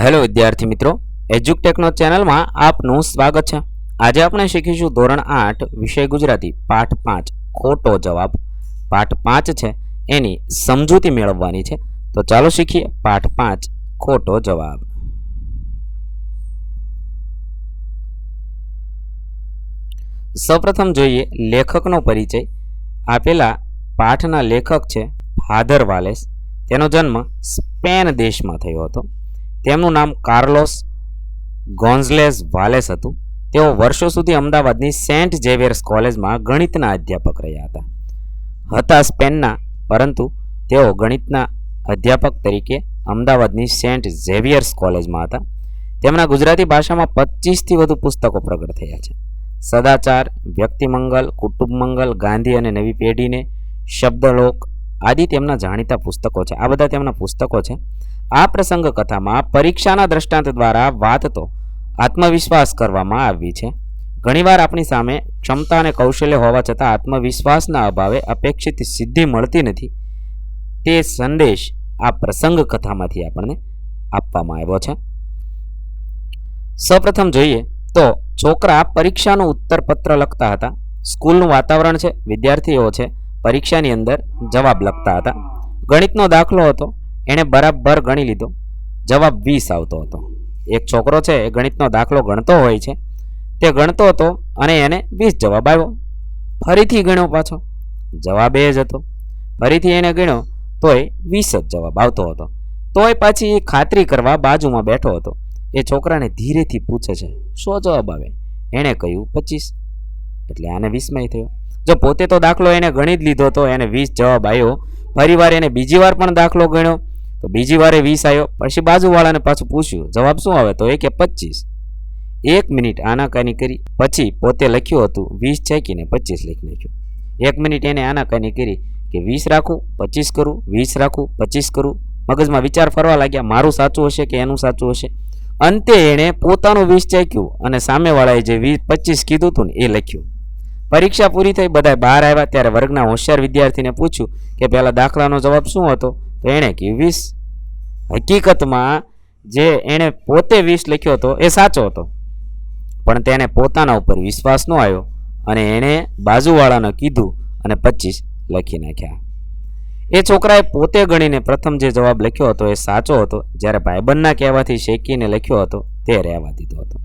Hello વિદ્યાર્થી મિત્રો એજ્યુકટેકનો ચેનલમાં આપનું સ્વાગત છે. આજે આપણે શીખીશું ધોરણ આઠ, વિષય ગુજરાતી, પાઠ પાંચ, ખોટો જવાબ. પાઠ પાંચ છે, એની સમજૂતી મેળવવાની છે. તો ચાલો શીખીએ પાઠ પાંચ, ખોટો જવાબ. સૌપ્રથમ જોઈએ લેખકનો પરિચય. આપેલા પાઠના લેખક છે ફાધર વાલેસ. તેનો જન્મ સ્પેન દેશમાં થયો હતો. તેમનું નામ કાર્લોસ ગોન્ઝલેસ વાલેસ હતું. તેઓ વર્ષો સુધી અમદાવાદની સેન્ટ ઝેવિયર્સ કોલેજમાં ગણિતના અધ્યાપક રહ્યા હતા. હતા સ્પેનના પરંતુ તેઓ ગણિતના અધ્યાપક તરીકે અમદાવાદની સેન્ટ ઝેવિયર્સ કોલેજમાં હતા. તેમના ગુજરાતી ભાષામાં પચીસથી વધુ પુસ્તકો પ્રગટ થયા છે. સદાચાર, વ્યક્તિમંગલ, કુટુંબમંગલ, ગાંધી અને નવી પેઢીને શબ્દલોક આદિ તેમના જાણીતા પુસ્તકો છે. આ બધા તેમના પુસ્તકો છે. આ પ્રસંગ કથામાં પરીક્ષાના દ્રષ્ટાંત દ્વારા વાત તો આત્મવિશ્વાસ કરવામાં આવી છે. ઘણીવાર આપણી સામે ક્ષમતા અને કૌશલ્ય હોવા છતાં આત્મવિશ્વાસના અભાવે અપેક્ષિત સિદ્ધિ મળતી નથી. તે સંદેશ આ પ્રસંગ કથામાંથી આપણને આપવામાં આવ્યો છે. સૌપ્રથમ જોઈએ તો છોકરા પરીક્ષાનું ઉત્તરપત્ર લખતા હતા. સ્કૂલનું વાતાવરણ છે, વિદ્યાર્થીઓ છે, પરીક્ષાની અંદર જવાબ લખતા હતા. ગણિતનો દાખલો હતો. એણે બરાબર ગણી લીધો. જવાબ વીસ આવતો હતો. એક છોકરો છે, એ ગણિતનો દાખલો ગણતો હોય છે. તે ગણતો હતો અને એને વીસ જવાબ આવ્યો. ફરીથી ગણ્યો પાછો. જવાબ એ જ હતો. ફરીથી એને ગણ્યો, તોય વીસ જ જવાબ આવતો હતો. તોય પાછી એ ખાતરી કરવા બાજુમાં બેઠો હતો. એ છોકરાને ધીરેથી પૂછે છે, શું જવાબ આવે? એણે કહ્યું, પચીસ. એટલે આને વિસ્મય થયો. જો પોતે તો દાખલો એને ગણી જ લીધો હતો એને વીસ જવાબ આવ્યો. ફરી વાર એને બીજી વાર પણ દાખલો ગણ્યો. તો બીજી વારે વીસ આવ્યો પછી બાજુવાળાને પાછું પૂછ્યું, જવાબ શું આવે? તો એ કે પચીસ. એક મિનિટ આનાકાની કરી, પછી પોતે લખ્યું હતું, વીસ છેકીને પચીસ લખી નાખ્યું. એક મિનિટ એને આનાકાની કરી કે વીસ રાખું, પચીસ કરું, વીસ રાખું, પચીસ કરું. મગજમાં વિચાર ફરવા લાગ્યા, મારું સાચું હશે કે એનું સાચું હશે? અંતે એણે પોતાનું વીસ ચાખ્યું અને સામેવાળાએ જે વીસ, પચીસ કીધું હતું ને એ લખ્યું. પરીક્ષા પૂરી થઈ બધા બહાર આવ્યા ત્યારે વર્ગના હોશિયાર વિદ્યાર્થીને પૂછ્યું કે પહેલાં દાખલાનો જવાબ શું હતો? તો એણે કહ્યું, વીસ. હકીકતમાં જે એણે પોતે વીસ લખ્યો હતો એ સાચો હતો. પણ તેને પોતાના ઉપર વિશ્વાસ ન આવ્યો અને એણે બાજુવાળાને કીધું અને પચીસ લખી નાખ્યા. એ છોકરાએ પોતે ગણીને પ્રથમ જે જવાબ લખ્યો હતો એ સાચો હતો. જ્યારે ભાઈબંધના કહેવાથી શેકીને લખ્યો હતો તે રહેવા દીધો હતો.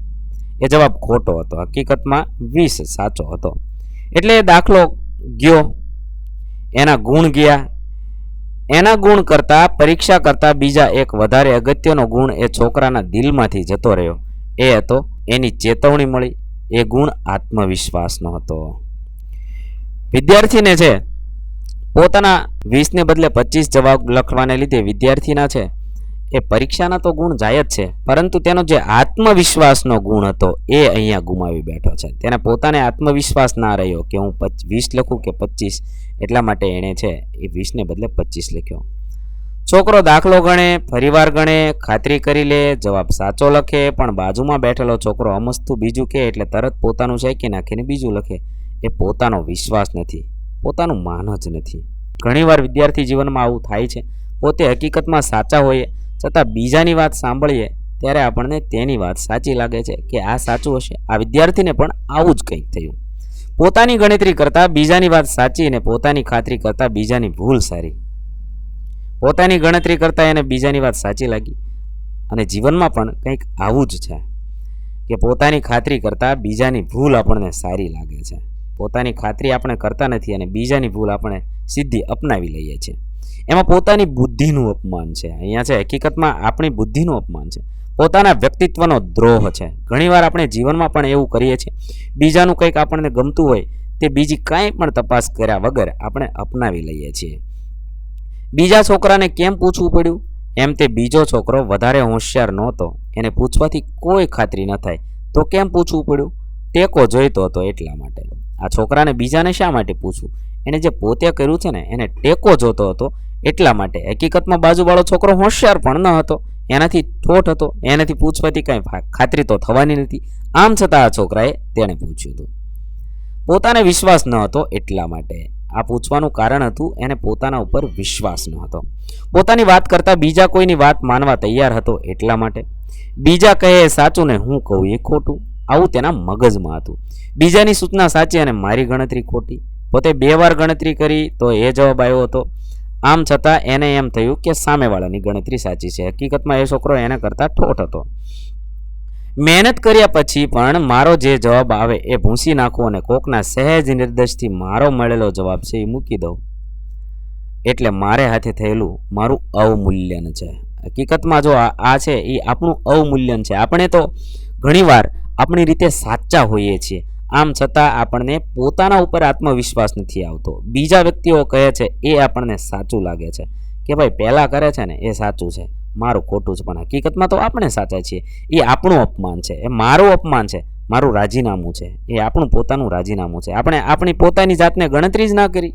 એ જવાબ ખોટો હતો. હકીકતમાં વીસ સાચો હતો. એટલે દાખલો ગયો. એના ગુણ ગયા. એના ગુણ કરતાં પરીક્ષા કરતાં બીજા એક વધારે અગત્યનો ગુણ એ છોકરાના દિલમાંથી જતો રહ્યો. એ હતો એની ચેતવણી મળી. એ ગુણ આત્મવિશ્વાસનો હતો. વિદ્યાર્થીને છે, પોતાના વીસને બદલે પચીસ જવાબ લખવાને લીધે વિદ્યાર્થીના છે એ પરીક્ષાના તો ગુણ જાય જ છે, પરંતુ તેનો જે આત્મવિશ્વાસનો ગુણ હતો એ અહીંયા ગુમાવી બેઠો છે. તેને પોતાને આત્મવિશ્વાસ ના રહ્યો કે હું વીસ લખું કે પચીસ, એટલા માટે એણે છે એ વીસને બદલે પચીસ લખ્યો. છોકરો દાખલો ગણે ફરીવાર ગણે, ખાતરી કરી લે, જવાબ સાચો લખે, પણ બાજુમાં બેઠેલો છોકરો અમસ્તું બીજું કે એટલે તરત પોતાનું શેકી નાખીને બીજું લખે. એ પોતાનો વિશ્વાસ નથી, પોતાનું માન જ નથી. ઘણીવાર વિદ્યાર્થી જીવનમાં આવું થાય છે, પોતે હકીકતમાં સાચા હોઈએ છતાં બીજાની વાત સાંભળીએ ત્યારે આપણને તેની વાત સાચી લાગે છે કે આ સાચું હશે. આ વિદ્યાર્થીને પણ આવું જ કંઈક થયું. પોતાની ગણતરી કરતાં બીજાની વાત સાચી અને પોતાની ખાતરી કરતાં બીજાની ભૂલ સારી. પોતાની ગણતરી કરતાં એને બીજાની વાત સાચી લાગી અને જીવનમાં પણ કંઈક આવું જ છે કે પોતાની ખાતરી કરતાં બીજાની ભૂલ આપણને સારી લાગે છે. પોતાની ખાતરી આપણે કરતા નથી અને બીજાની ભૂલ આપણે સીધી અપનાવી લઈએ છીએ. એમાં પોતાની બુદ્ધિનું અપમાન છે. અહીંયા છે, હકીકતમાં આપણી બુદ્ધિનું અપમાન છે. પોતાના વ્યક્તિત્વનો દ્રોહ છે. ઘણીવાર આપણે જીવનમાં પણ એવું કરીએ છીએ. બીજાનું કંઈક આપણને ગમતું હોય, તે બીજી કાંઈ પણ તપાસ કર્યા વગર આપણે અપનાવી લઈએ છીએ. બીજા છોકરાને કેમ પૂછવું પડ્યું? એમ તે બીજો છોકરો વધારે હોશિયાર નહોતો. એને પૂછવાથી કોઈ ખાતરી ન થાય. તો કેમ પૂછવું પડ્યું? ટેકો જોઈતો હતો એટલા માટે. આ છોકરાને બીજાને શા માટે પૂછવું? એણે જે પોતે કર્યું છે ને, એને ટેકો જોતો હતો એટલા માટે. હકીકતમાં બાજુવાળો છોકરો હોશિયાર પણ ન હતો. એનાથી ઠોઠ હતો. એનાથી પૂછવાથી કાંઈ ખાતરી તો થવાની નથી. આમ છતાં આ છોકરાએ તેણે પૂછ્યું હતું. પોતાને વિશ્વાસ ન હતો એટલા માટે. આ પૂછવાનું કારણ હતું એને પોતાના ઉપર વિશ્વાસ ન હતો. પોતાની વાત કરતાં બીજા કોઈની વાત માનવા તૈયાર હતો એટલા માટે. બીજા કહે એ સાચું ને હું કહું એ ખોટું? આવું તેના મગજમાં હતું. બીજાની સૂચના સાચી અને મારી ગણતરી ખોટી. પોતે બે વાર ગણતરી કરી તો એ જવાબ આવ્યો હતો. આમ છતાં એને એમ થયું કે સામેવાળાની ગણતરી સાચી છે. હકીકતમાં એ છોકરો એને કરતાં ઠોઠ હતો. મહેનત કર્યા પછી પણ મારો જે જવાબ આવે એ ભૂંસી નાખું અને કોકના સહેજ નિર્દેશથી મારો મળેલો જવાબ છે એ મૂકી દઉં. એટલે મારે હાથે થયેલું મારું અવમૂલ્યન છે. હકીકતમાં જો આ છે એ આપણું અવમૂલ્યન છે. આપણે તો ઘણીવાર આપણી રીતે સાચા હોઈએ છીએ. આમ છતાં આપણને પોતાના ઉપર આત્મવિશ્વાસ નથી આવતો. બીજા વ્યક્તિઓ કહે છે, એ આપણને સાચું લાગે છે. કે ભાઈ, પહેલાં કરે છે ને, એ સાચું છે. મારું ખોટું છે, પણ હકીકતમાં તો આપણે સાચા છીએ. એ આપણું અપમાન છે. એ મારું અપમાન છે. મારું રાજીનામું છે. એ આપણું પોતાનું રાજીનામું છે. આપણે આપણી પોતાની જાતને ગણતરી જ ના કરી.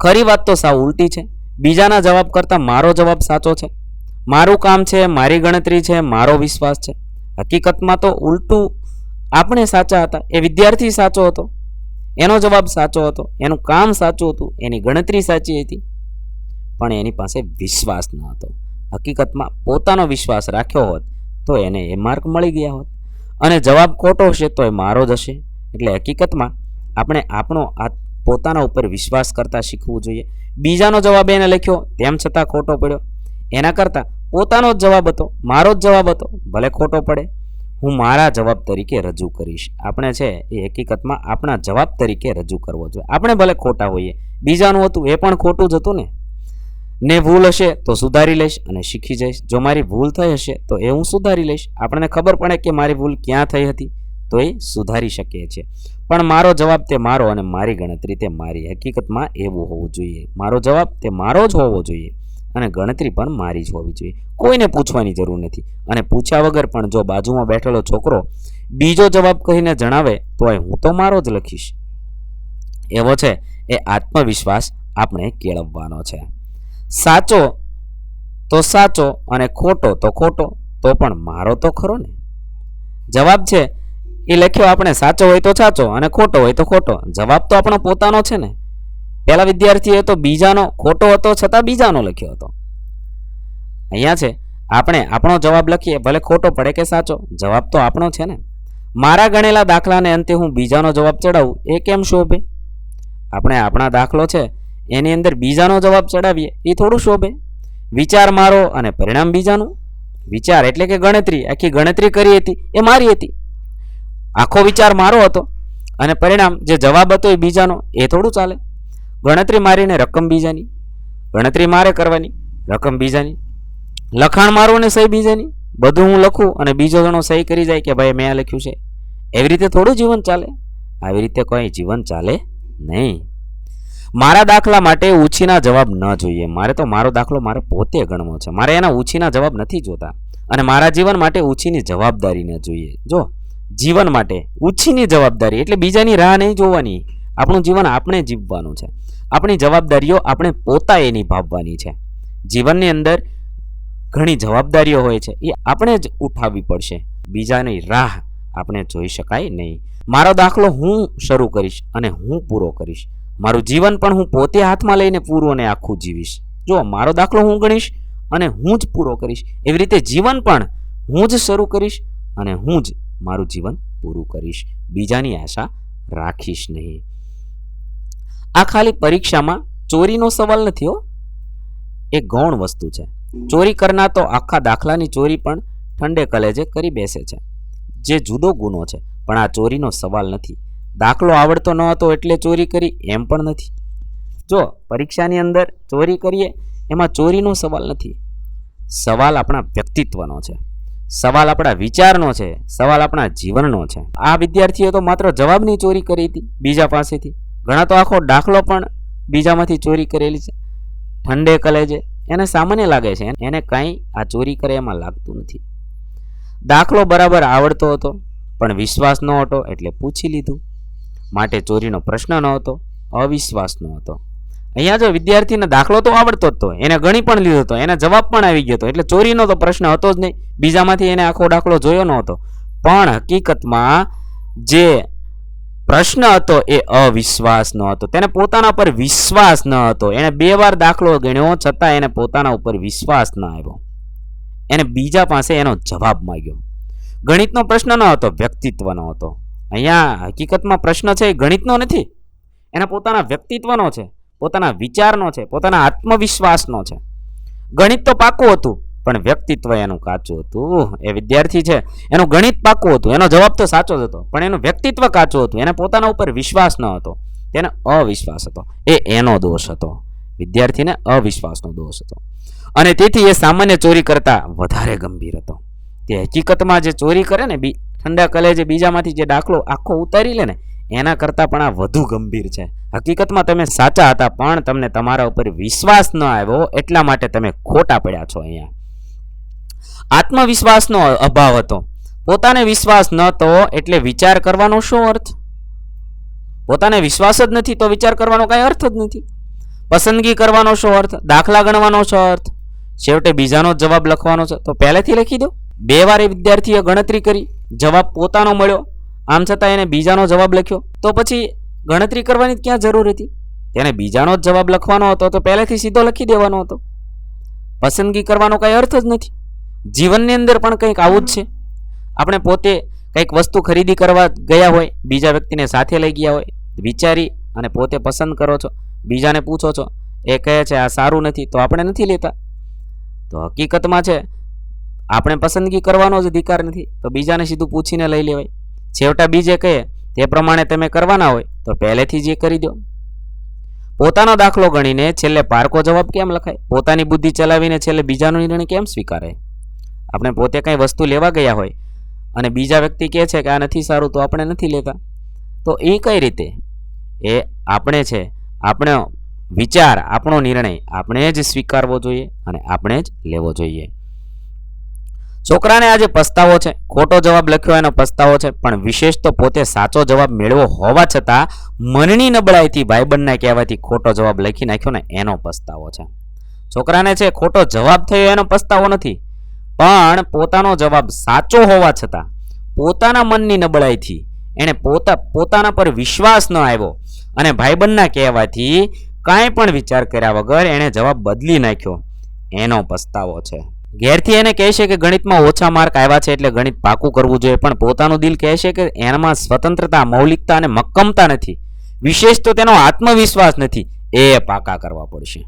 ખરી વાત તો સાવ ઉલટી છે. બીજાના જવાબ કરતાં મારો જવાબ સાચો છે. મારું કામ છે, મારી ગણતરી છે, મારો વિશ્વાસ છે. હકીકતમાં તો ઉલટું આપણે સાચા હતા, એ વિદ્યાર્થી સાચો હતો. એનો જવાબ સાચો હતો, એનું કામ સાચું હતું, એની ગણતરી સાચી હતી. પણ એની પાસે વિશ્વાસ ન હતો. હકીકતમાં પોતાનો વિશ્વાસ રાખ્યો હોત, તો એને એ માર્ક મળી ગયા હોત. અને જવાબ ખોટો હશે, તો એ મારો જ હશે. એટલે હકીકતમાં આપણે આપણો આ પોતાના ઉપર વિશ્વાસ કરતાં શીખવું જોઈએ. બીજાનો જવાબ એને લખ્યો, તેમ છતાં ખોટો પડ્યો. એના કરતાં પોતાનો જ જવાબ હતો, મારો જ જવાબ હતો, ભલે ખોટો પડે. હું મારા જવાબ તરીકે રજૂ કરીશ. આપણે છે, એ હકીકતમાં આપણા જવાબ તરીકે રજૂ કરવો જોઈએ. આપણે ભલે ખોટા હોઈએ, બીજાનું હતું એ પણ ખોટું જ હતું ને. ને ભૂલ હશે તો સુધારી લઈશ અને શીખી જઈશ. જો મારી ભૂલ થઈ હશે તો એ હું સુધારી લઈશ. આપણને ખબર પડે કે મારી ભૂલ ક્યાં થઈ હતી, તો એ સુધારી શકીએ છીએ. પણ મારો જવાબ તે મારો અને મારી ગણતરી તે મારી હકીકતમાં એવું હોવું જોઈએ. મારો જવાબ તે મારો જ હોવો જોઈએ. અને ગણતરી પણ મારી જ હોવી જોઈએ. કોઈને પૂછવાની જરૂર નથી. અને પૂછ્યા વગર પણ જો બાજુમાં બેઠેલો છોકરો બીજો જવાબ કહીને જણાવે તો હું તો મારો જ લખીશ. એવો છે, એ આત્મવિશ્વાસ આપણે કેળવવાનો છે. સાચો તો સાચો અને ખોટો તો ખોટો, તો પણ મારો તો ખરો ને? જવાબ છે, એ લખ્યો આપણે સાચો હોય તો સાચો અને ખોટો હોય તો ખોટો. જવાબ તો આપણો પોતાનો છે ને? પહેલા વિદ્યાર્થીએ તો બીજાનો ખોટો હતો છતાં બીજાનો લખ્યો હતો. અહીંયા છે, આપણે આપણો જવાબ લખીએ, ભલે ખોટો પડે કે સાચો, જવાબ તો આપણો છે ને. મારા ગણેલા દાખલાને અંતે હું બીજાનો જવાબ ચડાવું, એ કેમ શોભે? આપણે આપણા દાખલો છે, એની અંદર બીજાનો જવાબ ચડાવીએ, એ થોડું શોભે. વિચાર મારો અને પરિણામ બીજાનું. વિચાર એટલે કે ગણતરી, આખી ગણતરી કરી હતી, એ મારી હતી. આખો વિચાર મારો હતો અને પરિણામ જે જવાબ હતો એ બીજાનો, એ થોડું ચાલે. ગણતરી મારીને રકમ બીજાની, ગણતરી મારે કરવાની, રકમ બીજાની, લખાણ મારું ને સહી બીજાની, બધું હું લખું અને બીજો જણો સહી કરી જાય કે ભાઈ મેં આ લખ્યું છે. એવી રીતે થોડું જીવન ચાલે. આવી રીતે કોઈ જીવન ચાલે નહીં. મારા દાખલા માટે ઉછીના જવાબ ન જોઈએ. મારે તો મારો દાખલો મારે પોતે ગણવો છે. મારે એના ઉછીના જવાબ નથી જોતા. અને મારા જીવન માટે ઉછીની જવાબદારી ન જોઈએ. જો જીવન માટે ઉછીની જવાબદારી એટલે બીજાની રાહ નહીં જોવાની. આપણું જીવન આપણે જીવવાનું છે. આપણી જવાબદારીઓ આપણે પોતાએ નિભાવવાની છે. જીવનની અંદર ઘણી જવાબદારીઓ હોય છે, એ આપણે જ ઉઠાવવી પડશે. બીજાની રાહ આપણે જોઈ શકાય નહીં. મારો દાખલો હું શરૂ કરીશ અને હું પૂરો કરીશ. મારું જીવન પણ હું પોતે હાથમાં લઈને પૂરું અને આખું જીવીશ. જો મારો દાખલો હું ગણીશ અને હું જ પૂરો કરીશ, એવી રીતે જીવન પણ હું જ શરૂ કરીશ અને હું જ મારું જીવન પૂરું કરીશ. બીજાની આશા રાખીશ નહીં. આ ખાલી પરીક્ષામાં ચોરીનો સવાલ નથી હો. એ ગૌણ વસ્તુ છે. ચોરી કરનાર તો આખા દાખલાની ચોરી પણ ઠંડે કલેજે કરી બેસે છે. જે જુદો ગુનો છે, પણ આ ચોરીનો સવાલ નથી. દાખલો આવડતો ન હતો એટલે ચોરી કરી એમ પણ નથી. જો પરીક્ષાની અંદર ચોરી કરીએ, એમાં ચોરીનો સવાલ નથી. સવાલ આપણા વ્યક્તિત્વનો છે. સવાલ આપણા વિચારનો છે. સવાલ આપણા જીવનનો છે. આ વિદ્યાર્થીએ તો માત્ર જવાબની ચોરી કરી હતી બીજા પાસેથી. ઘણા તો આખો દાખલો પણ બીજામાંથી ચોરી કરેલી છે. ઠંડે કલેજે એને સામાન્ય લાગે છે. એને કાંઈ આ ચોરી કરે એમાં લાગતું નથી. દાખલો બરાબર આવડતો હતો, પણ વિશ્વાસ ન હતો એટલે પૂછી લીધું. માટે ચોરીનો પ્રશ્ન ન હતો, અવિશ્વાસ ન હતો. અહીંયા જો વિદ્યાર્થીને દાખલો તો આવડતો જ હતો એને ગણી પણ લીધો હતો એને જવાબ પણ આવી ગયો હતો એટલે ચોરીનો તો પ્રશ્ન હતો જ નહીં. બીજામાંથી એને આખો દાખલો જોયો ન હતો પણ હકીકતમાં જે પ્રશ્ન હતો એ અવિશ્વાસનો હતો. તેને પોતાના પર વિશ્વાસ ન હતો. એણે બે વાર દાખલો ગણ્યો, છતાં એને પોતાના ઉપર વિશ્વાસ ન આવ્યો. એને બીજા પાસે એનો જવાબ માંગ્યો. ગણિતનો પ્રશ્ન ન હતો વ્યક્તિત્વનો હતો. અહીંયા હકીકતમાં પ્રશ્ન છે એ ગણિતનો નથી. એના પોતાના વ્યક્તિત્વનો છે, પોતાના વિચારનો છે, પોતાના આત્મવિશ્વાસનો છે. ગણિત તો પાકું હતું. પણ વ્યક્તિત્વ એનું કાચું હતું. એ વિદ્યાર્થી છે. એનું ગણિત પાકું હતું. એનો જવાબ તો સાચો જ હતો. પણ એનું વ્યક્તિત્વ કાચું હતું. એને પોતાના ઉપર વિશ્વાસ ન હતો. તેને અવિશ્વાસ હતો. એ એનો દોષ હતો. વિદ્યાર્થીને અવિશ્વાસનો દોષ હતો. અને તેથી એ સામાન્ય ચોરી કરતા વધારે ગંભીર હતો. તે હકીકતમાં જે ચોરી કરે ને, બી ઠંડા કલેજે બીજામાંથી જે દાખલો આખો ઉતારી લે ને, એના કરતાં પણ આ વધુ ગંભીર છે. હકીકતમાં તમે સાચા હતા, પણ તમને તમારા ઉપર વિશ્વાસ ન આવ્યો. એટલા માટે તમે ખોટા પડ્યા છો અહીંયા. આત્મવિશ્વાસનો અભાવ હતો. પોતાને વિશ્વાસ ન તો એટલે વિચાર કરવાનો શું અર્થ? પોતાને વિશ્વાસ જ નથી તો વિચાર કરવાનો કાંઈ અર્થ જ નથી. પસંદગી કરવાનો શું અર્થ? દાખલા ગણવાનો શું અર્થ. છેવટે બીજાનો જવાબ લખવાનો છે. તો પહેલેથી લખી દો. બે વાર એ વિદ્યાર્થીએ ગણતરી કરી. જવાબ પોતાનો મળ્યો. આમ છતાં એને બીજાનો જવાબ લખ્યો. તો પછી ગણતરી કરવાની ક્યાં જરૂર હતી? તેને બીજાનો જ જવાબ લખવાનો હતો તો પહેલેથી સીધો લખી દેવાનો હતો. પસંદગી કરવાનો કાંઈ અર્થ જ નથી. જીવનની અંદર પણ કંઈક આવું જ છે. આપણે પોતે કંઈક વસ્તુ ખરીદી કરવા ગયા હોય, બીજા વ્યક્તિને સાથે લઈ ગયા હોય, વિચારી અને પોતે પસંદ કરો છો, બીજાને પૂછો છો, એ કહે છે, આ સારું નથી, તો આપણે નથી લેતા. તો હકીકતમાં છે, આપણે પસંદગી કરવાનો જ અધિકાર નથી, તો બીજાને સીધું પૂછીને લઈ લેવાય. છેવટા બીજે કહે, તે પ્રમાણે તમે કરવાના હોય, તો પહેલેથી જ એ કરી દો. પોતાનો દાખલો ગણીને છેલ્લે પારકો જવાબ કેમ લખાય? પોતાની બુદ્ધિ ચલાવીને છેલ્લે બીજાનો નિર્ણય કેમ સ્વીકારાય? આપણે પોતે કંઈ વસ્તુ લેવા ગયા હોય અને બીજા વ્યક્તિ કહે છે કે આ નથી સારું, તો આપણે નથી લેતા. તો એ કઈ રીતે? એ આપણે છે, આપણો વિચાર, આપણો નિર્ણય, આપણે જ સ્વીકારવો જોઈએ અને આપણે જ લેવો જોઈએ. છોકરાને આજે પસ્તાવો છે, ખોટો જવાબ લખ્યો એનો પસ્તાવો છે, પણ વિશેષ તો પોતે સાચો જવાબ મેળવો હોવા છતાં મનની નબળાઈથી ભાઈબંધના કહેવાથી ખોટો જવાબ લખી નાખ્યો ને એનો પસ્તાવો છે. છોકરાને છે, ખોટો જવાબ થયો એનો પસ્તાવો નથી. પણ પોતાનો જવાબ સાચો હોવા છતાં પોતાના મનની નબળાઈથી એણે પોતા, પોતાના પર વિશ્વાસ ન આવ્યો અને ભાઈબંધના કહેવાથી કાંઈ પણ વિચાર કર્યા વગર એણે જવાબ બદલી નાખ્યો. એનો પસ્તાવો છે. ઘેરથી એને કહે છે કે ગણિતમાં ઓછા માર્ક આવ્યા છે એટલે ગણિત પાકું કરવું જોઈએ, પણ પોતાનું દિલ કહે છે કે એનામાં સ્વતંત્રતા, મૌલિકતા અને મક્કમતા નથી. વિશેષ તો તેનો આત્મવિશ્વાસ નથી. એ પાકા કરવા પડશે.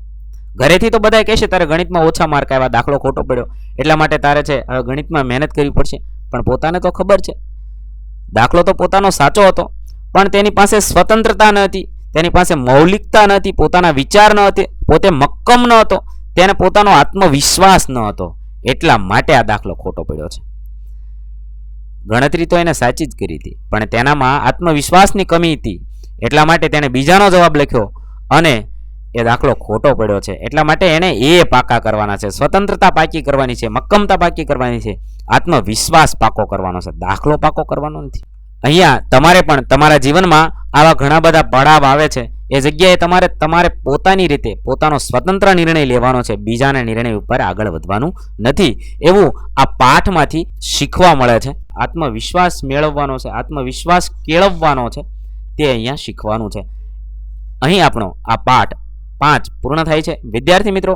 ઘરેથી તો બધા કહેશે તારે ગણિતમાં ઓછા માર્ક આવ્યા, દાખલો ખોટો પડ્યો. એટલા માટે તારે છે, હવે ગણિતમાં મહેનત કરવી પડશે. પણ પોતાને તો ખબર છે. દાખલો તો પોતાનો સાચો હતો, પણ તેની પાસે સ્વતંત્રતા ન હતી, તેની પાસે મૌલિકતા ન હતી, પોતાના વિચાર ન હતી, પોતે મક્કમ ન હતો, તેને પોતાનો આત્મવિશ્વાસ ન હતો. એટલા માટે આ દાખલો ખોટો પડ્યો છે. ગણતરી તો એને સાચી જ કરી હતી, પણ તેનામાં આત્મવિશ્વાસની કમી હતી. એટલા માટે તેણે બીજાનો જવાબ લખ્યો અને એ દાખલો ખોટો પડ્યો છે. એટલા માટે એણે એ પાકા કરવાના છે. સ્વતંત્રતા પાકી કરવાની છે, મક્કમતા પાકી કરવાની છે, આત્મવિશ્વાસ પાકો કરવાનો છે. દાખલો પાકો કરવાનો નથી. અહીંયા તમારે પણ તમારા જીવનમાં આવા ઘણા બધા પડાવ આવે છે. એ જગ્યાએ તમારે તમારે પોતાની રીતે પોતાનો સ્વતંત્ર નિર્ણય લેવાનો છે. બીજાના નિર્ણય ઉપર આગળ વધવાનું નથી. એવું આ પાઠમાંથી શીખવા મળે છે. આત્મવિશ્વાસ મેળવવાનો છે, આત્મવિશ્વાસ કેળવવાનો છે, તે અહીંયા શીખવાનું છે. અહીં આપણો આ પાઠ પાંચ પૂર્ણ થાય છે. વિદ્યાર્થી મિત્રો,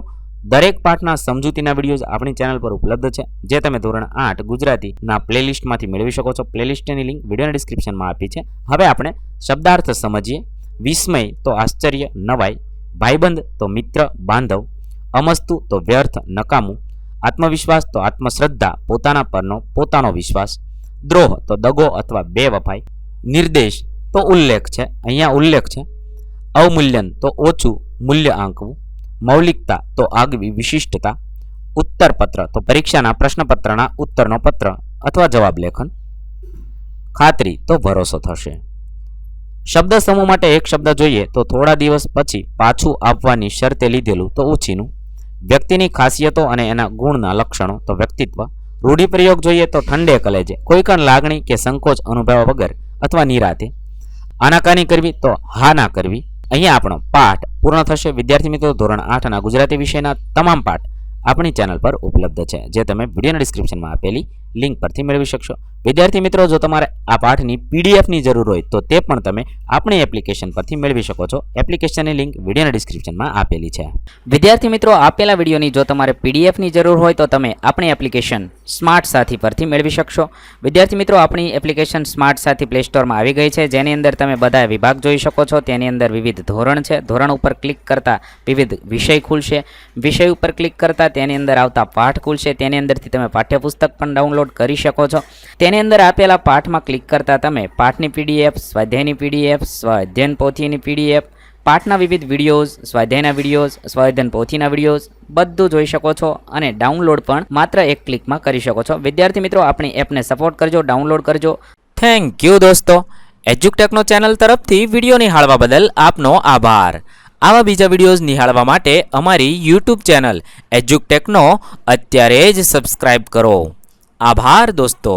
દરેક પાઠના સમજૂતીના વિડીયોઝ આપણી ચેનલ પર ઉપલબ્ધ છે, જે તમે ધોરણ આઠ ગુજરાતીના પ્લેલિસ્ટમાંથી મેળવી શકો છો. પ્લેલિસ્ટની લિંક વિડીયોના ડિસ્ક્રિપ્શનમાં આપી છે. હવે આપણે શબ્દાર્થ સમજીએ. વિસ્મય તો આશ્ચર્ય, નવાઈ, ભાઈબંધ તો મિત્ર, બાંધવ, અમસ્તુ તો વ્યર્થ, નકામું, આત્મવિશ્વાસ તો આત્મશ્રદ્ધા, પોતાના પરનો પોતાનો વિશ્વાસ, દ્રોહ તો દગો અથવા બે વફાઈ, નિર્દેશ તો ઉલ્લેખ છે. અહીંયા ઉલ્લેખ છે. અવમૂલ્યન તો ઓછું મૂલ્ય આંકવું મૌલિકતા તો આગવી વિશિષ્ટતા, ઉત્તરપત્ર તો પરીક્ષાના પ્રશ્નપત્રના ઉત્તરનો પત્ર અથવા જવાબ લેખન. ખાતરી તો ભરોસો થશે. શબ્દ સમૂહ માટે એક શબ્દ જોઈએ તો થોડા દિવસ પછી પાછું આપવાની શરતે લીધેલું તો ઓછીનું વ્યક્તિની ખાસિયતો અને એના ગુણના લક્ષણો તો વ્યક્તિત્વ. રૂઢિપ્રયોગ જોઈએ તો ઠંડે કલેજે કોઈ પણ લાગણી કે સંકોચ અનુભવ્યા વગર અથવા નિરાતે. આનાકાની કરવી તો હા ના કરવી. અહીંયા આપણો પાઠ પૂર્ણ થશે. વિદ્યાર્થી મિત્રો, ધોરણ આઠના ગુજરાતી વિષયના તમામ પાઠ આપણી ચેનલ પર ઉપલબ્ધ છે, જે તમે વિડીયોના ડિસ્ક્રિપ્શનમાં આપેલી લિંક પરથી મેળવી શકશો. વિદ્યાર્થી મિત્રો, જો તમારે આ પાઠની પીડીએફની જરૂર હોય, તો તે પણ તમે આપણી એપ્લિકેશન પરથી મેળવી શકો છો. એપ્લિકેશનની લિંક વિડીયોના ડિસ્ક્રિપ્શનમાં આપેલી છે. વિદ્યાર્થી મિત્રો, આપેલા વિડીયોની જો તમારે પીડીએફની જરૂર હોય, તો તમે આપણી એપ્લિકેશન સ્માર્ટ સાથી પરથી મેળવી શકશો. વિદ્યાર્થી મિત્રો, આપણી એપ્લિકેશન સ્માર્ટ સાથી પ્લે સ્ટોરમાં આવી ગઈ છે. જેની અંદર તમે બધા વિભાગ જોઈ શકો છો. તેની અંદર વિવિધ ધોરણ છે. ધોરણ ઉપર ક્લિક કરતાં વિવિધ વિષય ખુલશે. વિષય ઉપર ક્લિક કરતાં તેની અંદર આવતા પાઠ ખુલશે. તેની અંદરથી તમે પાઠ્યપુસ્તક પણ ડાઉનલોડ કરી શકો છો. તેની અંદર આપેલા પાઠમાં ક્લિક કરતાં તમે પાઠની પીડીએફ સ્વાધ્યાયની પીડીએફ સ્વાધ્યાયન પોથીની પીડીએફ પાઠના વિવિધ વિડીયોઝ, સ્વાધ્યાયના વિડીયોઝ, સ્વાધ્યાયન પોથીના વિડીયોઝ બધું જોઈ શકો છો અને ડાઉનલોડ પણ માત્ર એક ક્લિકમાં કરી શકો છો. વિદ્યાર્થી મિત્રો, આપણી એપને સપોર્ટ કરજો, ડાઉનલોડ કરજો. થેન્ક યુ દોસ્તો. એજ્યુકટેકનો ચેનલ તરફથી વીડિયો નિહાળવા બદલ આપનો આભાર. આવા બીજા વિડીયોઝ નિહાળવા માટે અમારી યુટ્યુબ ચેનલ એજ્યુકટેકનો અત્યારે જ સબસ્ક્રાઇબ કરો. આભાર દોસ્તો.